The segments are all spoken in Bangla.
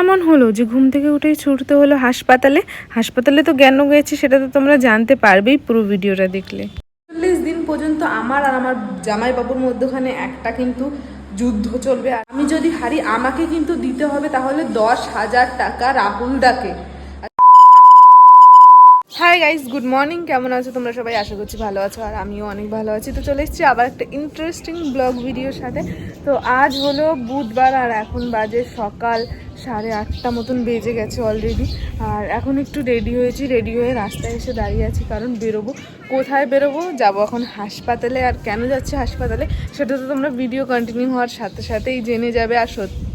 এমন হলো যে ঘুম থেকে উঠেই ছুটতে হলো হাসপাতালে। হাসপাতালে তো জ্ঞান গেছে সেটা তো তোমরা জানতে পারবেই পুরো ভিডিওটা দেখলে। চল্লিশ দিন পর্যন্ত আমার আর আমার জামাই বাবুর মধ্যখানে একটা কিন্তু যুদ্ধ চলবে। আমি যদি হারি, আমাকে কিন্তু দিতে হবে তাহলে দশ হাজার টাকা রাহুল দাকে। হাই গাইস গুড মর্নিং কেমন আছো তোমরা সবাই? আশা করছি ভালো আছো আর আমিও অনেক ভালো আছি। তো চলে এসেছি আবার একটা ইন্টারেস্টিং ব্লগ ভিডিওর সাথে। তো আজ হলো বুধবার আর এখন বাজে সকাল সাড়ে আটটা মতন বেজে গেছে অলরেডি আর এখন একটু রেডি হয়েছি রেডি হয়ে রাস্তায় এসে দাঁড়িয়ে আছি কারণ বেরোবো। কোথায় বেরোবো? যাব এখন হাসপাতালে। আর কেন যাচ্ছে হাসপাতালে? সেটা তো তোমরা ভিডিও কন্টিনিউ হওয়ার সাথে সাথেই জেনে যাবে। আর সত্যি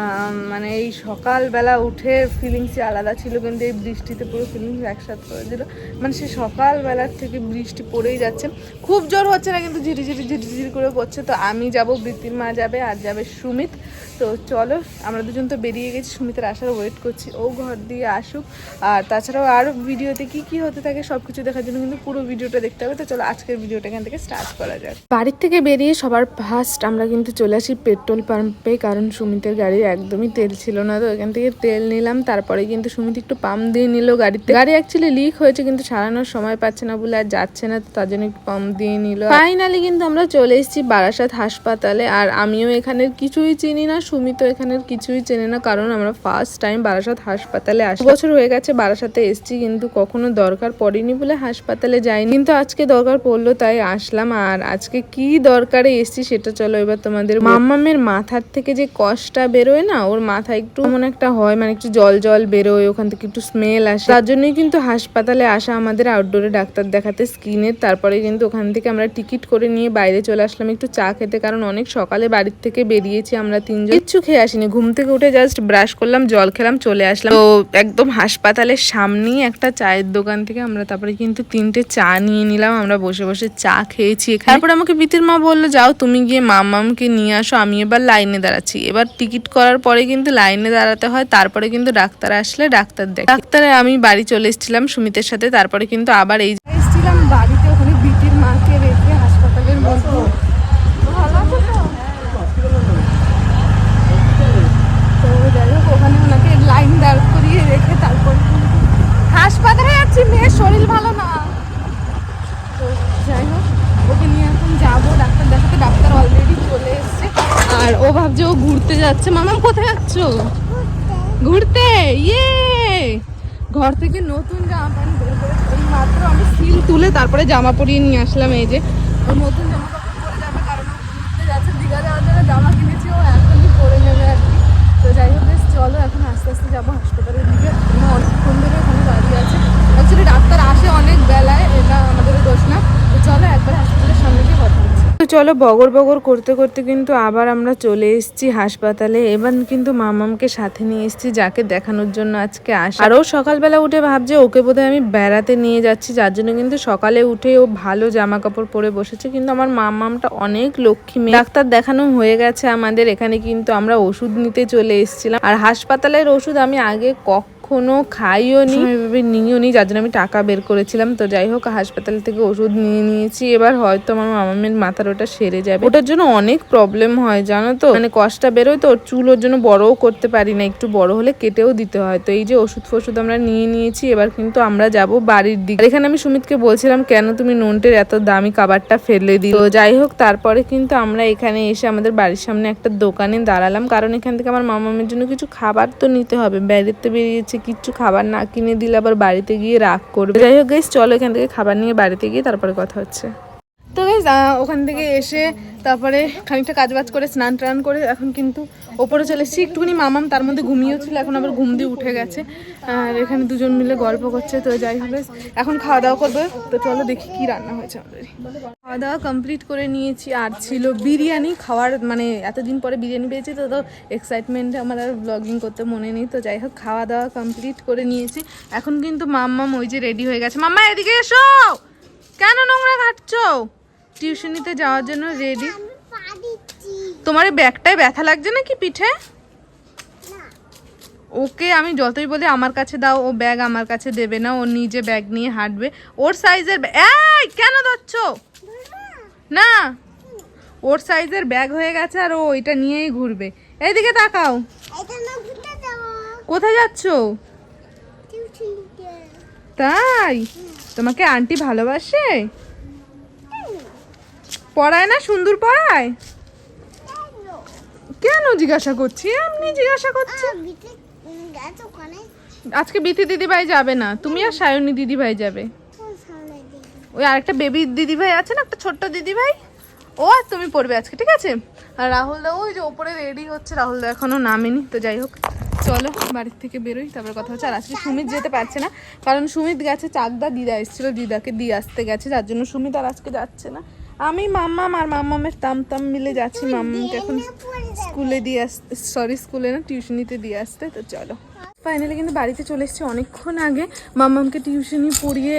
আম, মানে এই সকালবেলা উঠে ফিলিংসই আলাদা ছিল কিন্তু এই বৃষ্টিতে পুরো ফিলিংস একসাথে করে দিল মানে সে সকালবেলার থেকে বৃষ্টি পড়েই যাচ্ছে। খুব জোর হচ্ছে না কিন্তু ঝিরিঝিরি ঝিরিঝিরি ঝিরি ঝিরি করে পড়ছে। তো আমি যাব বৃত্তির মা যাবে আর যাবে সুমিত। তো চলো আমরা দুজন তো বেরিয়ে গেছি সুমিতের আসার ওয়েট করছি। ও ঘর দিয়ে আসুক। আর তাছাড়াও আরও ভিডিওতে কি কি হতে থাকে সব কিছু দেখার জন্য কিন্তু পুরো ভিডিওটা দেখতে হবে। তো চলো আজকের ভিডিওটা এখান থেকে স্টার্ট করা যাক। বাড়ির থেকে বেরিয়ে সবার ফার্স্ট আমরা কিন্তু চলে আসি পেট্রোল পাম্পে কারণ সুমিতের গাড়ির একদমই তেল ছিল না। তো এখান থেকে তেল নিলাম তারপরে কিন্তু সুমিত একটু পাম্প দিয়ে নিল গাড়িতে। গাড়ি অ্যাকচুয়ালি লিক হয়েছে কিন্তু সারানোর সময় পাচ্ছে না বলে আর যাচ্ছে না তো তার জন্য একটু পাম্প দিয়ে নিল। ফাইনালি কিন্তু আমরা চলে এসেছি বারাসাত হাসপাতালে আর আমিও এখানের কিছুই চিনি না সুমিতও এখানের কিছুই চেনে না, কারণ আমরা ফার্স্ট টাইম বারাসাত হাসপাতালে আসি। বছর হয়ে গেছে বারাসাতে এসেছি, কিন্তু কখনো দরকার পড়েনি বলে হাসপাতালে যাইনি। কিন্তু আজকে দরকার পড়ল, তাই আসলাম। আর আজকে কি দরকারে এসেছি সেটা চলো এবার তোমাদের মাম্মামের মাথার থেকে যে কষটা বেরোয় না, ওর মাথায় একটু এমন একটা হয় মানে একটু জল জল বেরোয়, ওখান থেকে একটু স্মেল আসে। তার জন্যই কিন্তু হাসপাতালে আসা আমাদের আউটডোরে ডাক্তার দেখাতে স্কিনের তারপরে কিন্তু ওখান থেকে আমরা টিকিট করে নিয়ে বাইরে চলে আসলাম একটু চা খেতে, কারণ অনেক সকালে বাড়ির থেকে বেরিয়েছি আমরা তিনজন। কিচ্ছু খেয়ে আসিনি। ঘুম থেকে উঠে জাস্ট ব্রাশ করলাম, জল খেলাম, চলে আসলাম। তো একদম হাসপাতালের সামনেই একটা চায়ের দোকান থেকে আমরা তারপরে কিন্তু তিনটে চা নিয়ে নিলাম। আমরা বসে বসে চা খেয়েছি তারপরে আমাকে বিতির মা বলল, যাও তুমি গিয়ে মামামকে নিয়ে আসো, আমি এবার লাইনে দাঁড়াচ্ছি। এবার টিকিট করার পরে কিন্তু লাইনে দাঁড়াতে হয়, তারপরে কিন্তু ডাক্তার আসলে ডাক্তার দেখ। ডাক্তারে আমি বাড়ি চলে এসেছিলাম সুমিতের সাথে, তারপরে কিন্তু আবার এই এসেছিলাম বাড়িতে ওখানে বিতির মাকে রেখে হাসপাতালের মধ্যে তো যাই হোক ওখানে ওনাকে লাইন দাঁড় করিয়ে রেখে তারপর যাচ্ছি মেয়ের শরীর ভালো না? তো যাই হোক, ওকে নিয়ে এখন যাব। ডাক্তার দেখাতে, ডাক্তার অলরেডি চলে এসছে। আর ও ভাবছে ও ঘুরতে যাচ্ছে। মামাম, কোথায় যাচ্ছ? ঘুরতে! ইয়ে! ঘর থেকে নতুন জামা প্যান্ট বের করে মাত্র আমি সিল তুলে তারপরে জামা পরিয়ে নিয়ে আসলাম। এই যে নতুন জামা কাপড় পরে যাবে, কারণ ঘুরতে যাচ্ছে। দীঘা যাওয়ার জন্য জামা কিনেছি ও এখনই পরে নেবে আর কি তো যাই হোক বেশ চলো, এখন আস্তে আস্তে যাব হাসপাতালের দিকে। অনেকক্ষণ ধরে ওখানে দাঁড়িয়ে আছে। অ্যাকচুয়ালি ডাক্তার আসে অনেক বেলায়, এটা আমাদের দোষ না। তো চলো, একবার হাসপাতালের সামনে গিয়ে কথা চলো বগর বগর করতে করতে কিন্তু আবার আমরা চলে এসেছি হাসপাতালে। এবার কিন্তু মামামকে সাথে নিয়ে এসেছি, যাকে দেখানোর জন্য আজকে আস। আর ও সকালবেলা উঠে ভাবছে ওকে বোধহয় আমি বেড়াতে নিয়ে যাচ্ছি, যার জন্য কিন্তু সকালে উঠে ও ভালো জামা কাপড় পরে বসেছে। কিন্তু আমার মামামটা অনেক লক্ষ্মী মেয়ে। ডাক্তার দেখানো হয়ে গেছে আমাদের, এখানে কিন্তু আমরা ওষুধ নিতে চলে এসেছিলাম। আর হাসপাতালের ওষুধ আমি আগে কখনো খাইও নি। এভাবে নিও নি, যার জন্য আমি টাকা বের করেছিলাম। তো যাই হোক, হাসপাতাল থেকে ওষুধ নিয়ে নিয়েছি। এবার হয়তো আমার মামামের মাথার ওটা সেরে যাবে। ওটার জন্য অনেক প্রবলেম হয়, জানো তো? মানে কষ্টটা বেরোয় তো চুল ওর জন্য বড়ও করতে পারি না। একটু বড় হলে কেটেও দিতে হয়। তো এই যে ওষুধ ফষুধ আমরা নিয়ে নিয়েছি, এবার কিন্তু আমরা যাব বাড়ির দিকে। এখানে আমি সুমিতকে বলছিলাম, কেন তুমি নোনটের এত দামি খাবারটা ফেলে দিই তো যাই হোক, তারপরে কিন্তু আমরা এখানে এসে আমাদের বাড়ির সামনে একটা দোকানে দাঁড়ালাম। কারণ এখান থেকে আমার মামামের জন্য কিছু খাবার তো নিতে হবে। বেড়াতে বেরিয়েছে কিচ্ছু খাবার না কিনে দিলে আবার বাড়িতে গিয়ে রাগ করবে। যাই হোক গাইস চলো এখান থেকে খাবার নিয়ে বাড়িতে গিয়ে তারপরে কথা হচ্ছে। তো গাইজ ওখান থেকে এসে তারপরে খানিকটা কাজ বাজ করে, স্নান টান করে এখন কিন্তু ওপরে চলে এসেছি। একটুখানি মামাম তার মধ্যে ঘুমিয়েও ছিল, এখন আবার ঘুম দিয়ে উঠে গেছে। আর এখানে দুজন মিলে গল্প করছে, তো যাই হোক এখন খাওয়া দাওয়া করবে। তো চলো দেখি কি রান্না হয়েছে আমাদের। খাওয়া দাওয়া কমপ্লিট করে নিয়েছি। আর ছিল বিরিয়ানি খাওয়ার মানে এতদিন পরে বিরিয়ানি পেয়েছি তো তো এক্সাইটমেন্টে আমার আর ব্লগিং করতে মনে নেই। তো যাই হোক খাওয়া দাওয়া কমপ্লিট করে নিয়েছি। এখন কিন্তু মাম্মাম ওই যে রেডি হয়ে গেছে। মাম্মা, এদিকে এসো! কেন নোংরা ঘাটছো? টিউশনিতে যাওয়ার জন্য রেডি তোমার এই ব্যাগটায় ব্যথা লাগছে নাকি পিঠে? ওকে আমি যতই বলি আমার কাছে দাও, ও ব্যাগ আমার কাছে দেবে না, ও নিজে ব্যাগ নিয়ে হাঁটবে। ওর সাইজের এই, কেন ধরছ? না ওর সাইজের ব্যাগ হয়ে গেছে আর ও ওইটা নিয়েই ঘুরবে। এইদিকে তাকাও। এটা কোথায় যাচ্ছ? তাই? তোমাকে আন্টি ভালোবাসে? পড়ায় না সুন্দর পড়ায়? কেন? জিজ্ঞাসা করছি? এমনি জিজ্ঞাসা করছি। আজকে বিথি দিদি ভাই যাবে না। তুমি আর সায়নী দিদি ভাই যাবে। ওই আরেকটা বেবি দিদি ভাই আছে না, একটা ছোট্ট দিদি ভাই ও আর তুমি পড়বে আজকে, ঠিক আছে? আর রাহুল দা, ওই যে ওপরে রেডি হচ্ছে, রাহুল দা এখনও নামেনি, তো যাই হোক। চলো, বাড়ির থেকে বেরোই, তারপর কথা হচ্ছে। আর আজকে সুমিত যেতে পারছে না, কারণ সুমিত গেছে, চাকদা দিদা এসেছিল, দিদাকে দিয়ে আসতে গেছে, যার জন্য সুমিত আর আজকে যাচ্ছে না। আমি মাম্মাম আর মাম্মামের তাম তাম মিলে যাচ্ছি, মাম্মামকে এখন স্কুলে দিয়ে আসতে সরি স্কুলে না, টিউশনিতে দিয়ে আসতে, তো চলো। ফাইনালি কিন্তু বাড়িতে চলে এসেছি অনেকক্ষণ আগে। মাম্মামকে টিউশনি পড়িয়ে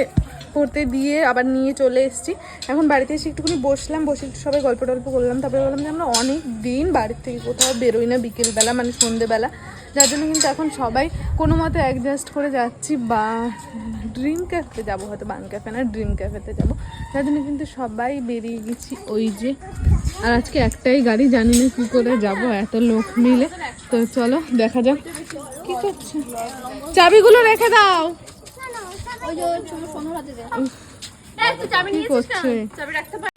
পড়তে দিয়ে আবার নিয়ে চলে এসেছি। এখন বাড়িতে এসে একটুখানি বসলাম, বসে একটু সবাই গল্প টল্প করলাম। তারপরে বললাম যে আমরা অনেক দিন বাড়ির থেকে কোথাও বেরোই না বিকেলবেলা মানে সন্ধেবেলা। যার জন্য কিন্তু এখন সবাই কোনো মতে অ্যাডজাস্ট করে যাচ্ছি বা ড্রিম ক্যাফেতে যাব হয়তো, বান ক্যাফে না ড্রিম ক্যাফেতে যাব। যার জন্য কিন্তু সবাই বেরিয়ে গেছি ওই যে। আর আজকে একটাই গাড়ি, জানি না কী করে যাব, এত লোক মিলে। তো চলো দেখা যাক। কি করছে? চাবিগুলো রেখে দাও। কি করছে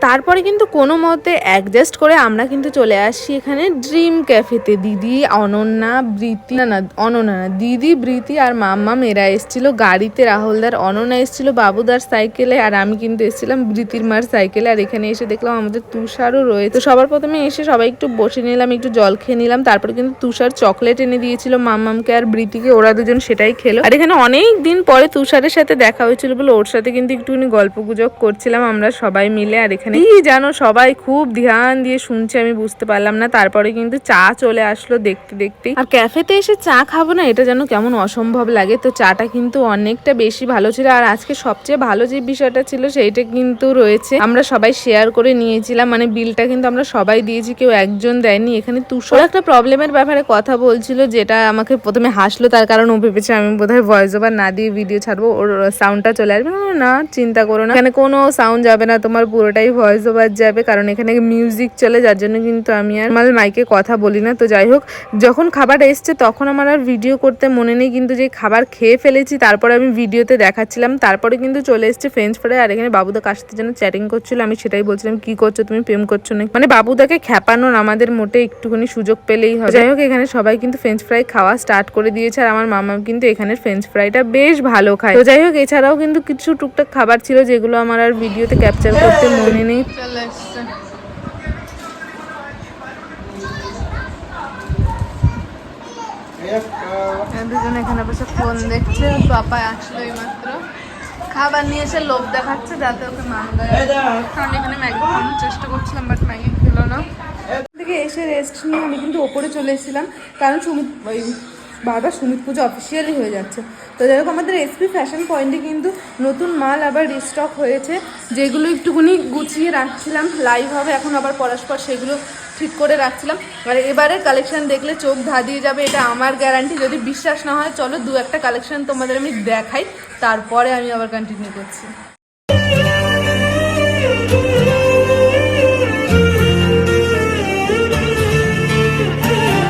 তারপরে কিন্তু কোনো মতে অ্যাডজাস্ট করে আমরা কিন্তু চলে আসি এখানে ড্রিম ক্যাফেতে দিদি অনন্যা বৃতি না না অনন্যা না দিদি বৃতি আর মাম্মা মেয়েরা এসেছিল। গাড়িতে রাহুলদার অনন্যা এসেছিল বাবুদার সাইকেলে আর আমি কিন্তু এসেছিলাম বৃতির মার সাইকেলে। আর এখানে এসে দেখলাম আমাদের তুষারও রয়েছে। তো সবার প্রথমে এসে সবাই একটু বসে নিলাম একটু জল খেয়ে নিলাম। তারপরে কিন্তু তুষার চকলেট এনে দিয়েছিল মাম্মামকে আর বৃতিকে ওরা দুজন সেটাই খেলো। আর এখানে অনেক দিন পরে তুষারের সাথে দেখা হয়েছিল বলে ওর সাথে কিন্তু একটুখানি গল্প গুজব করছিলাম আমরা সবাই মিলে, আর এখানে কি জানো, সবাই খুব ধ্যান দিয়ে শুনছে, আমি বুঝতে পারলাম না। তারপরে কিন্তু চা চলে আসলো দেখতে দেখতে আর ক্যাফেতে এসে চা খাব না, এটা যেন কেমন অসম্ভব লাগে। তো চাটা কিন্তু অনেকটা বেশি ভালো ছিল, আর আজকে সবচেয়ে ভালো যে বিষয়টা ছিল, সেইটা কিন্তু রয়েছে। আমরা সবাই শেয়ার করে নিয়েছিলাম মানে বিলটা কিন্তু আমরা সবাই দিয়েছি, কেউ একজন দেয়নি। এখানে তুষার একটা প্রবলেমের ব্যাপারে কথা বলছিল, যেটা আমাকে প্রথমে হাসলো, তার কারণ ও ভেবেছে আমি বোধহয় ভয়েস ওভার না দিয়ে ভিডিও ছাড়বো, ওর সাউন্ডটা চলে আসবে। না, চিন্তা করো না। এখানে কোনো সাউন্ড যাবে না, তোমার পুরোটাই ভয়েস ওভার যাবে, কারণ এখানে মিউজিক চলে, যার জন্য কিন্তু আমি আর আমার মাইকে কথা বলি না। তো যাই হোক, যখন খাবার এসছে তখন আমার আর ভিডিও করতে মনে নেই, কিন্তু যে খাবার খেয়ে ফেলেছি, তারপরে আমি ভিডিওতে দেখাচ্ছিলাম, তারপরে কিন্তু চলে এসছে ফ্রেঞ্চ ফ্রাই আর এখানে বাবুদা কার সাথে যেন চ্যাটিং করছিল, আমি সেটাই বলছিলাম, কি করছ? তুমি প্রেম করছ না মানে বাবুদাকে খ্যাপানোর আমাদের মোটে একটুখানি সুযোগ পেলেই হয় যাই হোক, এখানে সবাই কিন্তু ফ্রেঞ্চ ফ্রাই খাওয়া স্টার্ট করে দিয়েছে, আর আমার মামা কিন্তু এখানের ফ্রেঞ্চ ফ্রাইটা বেশ ভালো খায়। তো যাই হোক, এছাড়াও কিন্তু কিছু টুকটাক খাবার ছিল, যেগুলো আমার আর ভিডিওতে ক্যাপচার করতে মনে নেই। দুজন এখানে বসে ফোন দেখছে পাপা আসলো মাত্র খাবার নিয়ে এসে লোভ দেখাচ্ছে যাতে ওকে মান দেয়। কারণ এখানে ম্যাগি খাওয়ানোর চেষ্টা করছিলাম বাট ম্যাগি খেলো না। থেকে এসে রেস্ট নিয়ে আমি কিন্তু ওপরে চলে এসেছিলাম কারণ সুমিত বারবার সুমিত পুজো অফিসিয়ালি হয়ে যাচ্ছে। তো যাই হোক আমাদের এসপি ফ্যাশন পয়েন্টে কিন্তু নতুন মাল আবার রিস্টক হয়েছে। যেগুলো একটুখানি গুছিয়ে রাখছিলাম লাইভ হবে, এখন আবার পরস্পর সেগুলো ঠিক করে রাখছিলাম। আর এবারে কালেকশন দেখলে চোখ ধাঁধিয়ে যাবে, এটা আমার গ্যারান্টি যদি বিশ্বাস না হয়, চলো দু একটা কালেকশন তোমাদের আমি দেখাই, তারপরে আমি আবার কন্টিনিউ করছি।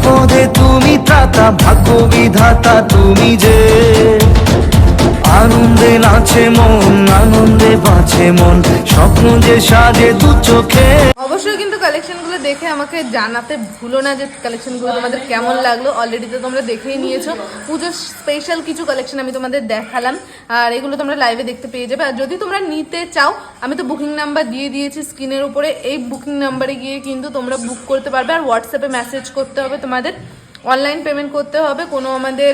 বিপদে তুমি ত্রাতা ভাগ্য বিধাতা তুমি যে। আনন্দে নাচে মন, আনন্দে বাঁচে মন। স্বপ্ন যে সাজে দু চোখে। অবশ্যই কিন্তু কালেকশনগুলো দেখে আমাকে জানাতে ভুলো না যে কালেকশনগুলো তোমাদের কেমন লাগল। অলরেডি তো তোমরা দেখেই নিয়েছো। পুজোর স্পেশাল কিছু কালেকশন আমি তোমাদের দেখালাম। আর এগুলো তোমরা লাইভে দেখতে পেয়ে যাবে। আর যদি তোমরা নিতে চাও, আমি তো বুকিং নাম্বার দিয়ে দিয়েছি স্ক্রিনের উপরে। এই বুকিং নাম্বারে গিয়ে কিন্তু তোমরা বুক করতে পারবে। আর হোয়াটসঅ্যাপে মেসেজ করতে হবে তোমাদের। অনলাইন পেমেন্ট করতে হবে। কোনো আমাদের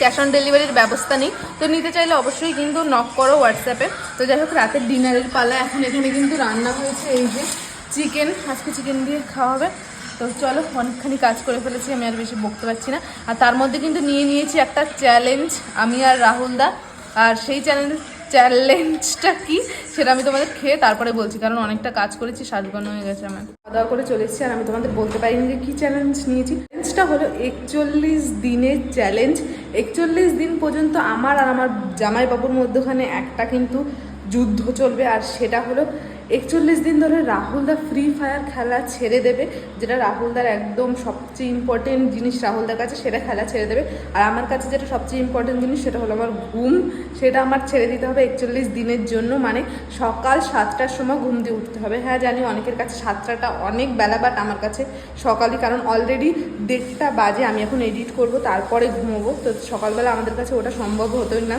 ক্যাশ অন ডেলিভারির ব্যবস্থা নেই। তো নিতে চাইলে অবশ্যই কিন্তু নক করো হোয়াটসঅ্যাপে তো যাই হোক, রাতের ডিনারের পালা। এখন এখানে কিন্তু রান্না হয়েছে এই যে চিকেন আজকে চিকেন দিয়ে খাওয়া হবে। তো চলো, অনেকখানি কাজ করে ফেলেছি, আমি আর বেশি বকতে পারছি না। আর তার মধ্যে কিন্তু নিয়ে নিয়েছি একটা চ্যালেঞ্জ আমি আর রাহুল দা। আর সেই চ্যালেঞ্জ চ্যালেঞ্জটা কি সেটা আমি তোমাদের খেয়ে তারপরে বলছি, কারণ অনেকটা কাজ করেছি সাজবানো হয়ে গেছে আমার। খাওয়া দাওয়া করে চলে আর আমি তোমাদের বলতে পারিনি যে কী চ্যালেঞ্জ নিয়েছি। চ্যালেঞ্জটা হলো একচল্লিশ দিনের চ্যালেঞ্জ একচল্লিশ দিন পর্যন্ত আমার আর আমার জামাই বাবুর মধ্যখানে একটা কিন্তু যুদ্ধ চলবে আর সেটা হলো একচল্লিশ দিন ধরে রাহুলদা ফ্রি ফায়ার খেলা ছেড়ে দেবে, যেটা রাহুলদার একদম সবচেয়ে ইম্পর্টেন্ট জিনিস রাহুলদার কাছে, সেটা খেলা ছেড়ে দেবে। আর আমার কাছে যেটা সবচেয়ে ইম্পর্টেন্ট জিনিস, সেটা হলো আমার ঘুম। সেটা আমার ছেড়ে দিতে হবে একচল্লিশ দিনের জন্য মানে সকাল সাতটার সময় ঘুম দিয়ে উঠতে হবে। হ্যাঁ জানি অনেকের কাছে সাতটাটা অনেক বেলা বাট আমার কাছে সকালই, কারণ অলরেডি দেড়টা বাজে, আমি এখন এডিট করব, তারপরে ঘুমোবো। তো সকালবেলা আমাদের কাছে ওটা সম্ভব হতোই না।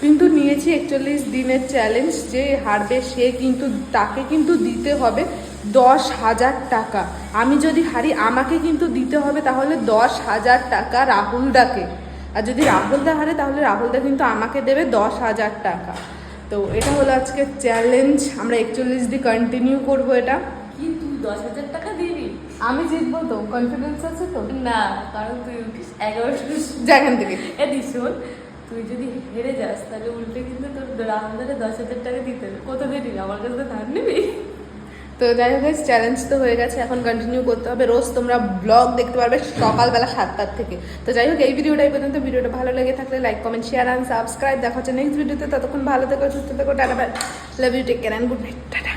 কিন্তু নিয়েছি একচল্লিশ দিনের চ্যালেঞ্জ যে হারবে সে কিন্তু তাকে কিন্তু দিতে হবে দশ হাজার টাকা। আমি যদি হারি আমাকে কিন্তু দিতে হবে তাহলে দশ হাজার টাকা রাহুলদাকে। আর যদি রাহুলদা হারে তাহলে রাহুলদা কিন্তু আমাকে দেবে দশ হাজার টাকা। তো এটা হলো আজকে চ্যালেঞ্জ আমরা একচল্লিশ দিন কন্টিনিউ করব এটা। কি তুই দশ হাজার টাকা দিবি? আমি জিতবো তো? কনফিডেন্স আছে তো? না কারণ তুই উঠিস এগারোশো যেখান থেকে। এদি শোন। তুই যদি হেরে যাস, তাহলে উল্টে কিন্তু তোর রামদারে দশ হাজার টাকা দিতে হবে। কত দেরি আমার কাছে তো ধার নিবি? তো যাই হোক চ্যালেঞ্জ তো হয়ে গেছে, এখন কন্টিনিউ করতে হবে। রোজ তোমরা ব্লগ দেখতে পারবে সকালবেলা সাতটার থেকে। তো যাই হোক, এই ভিডিওটাই পর্যন্ত। ভিডিওটা ভালো লেগে থাকলে like comment share and subscribe দেখা হচ্ছে নেক্সট ভিডিওতে ততক্ষণ ভালো থেকো, সুস্থ থেকো, tata love you take care and good night tata.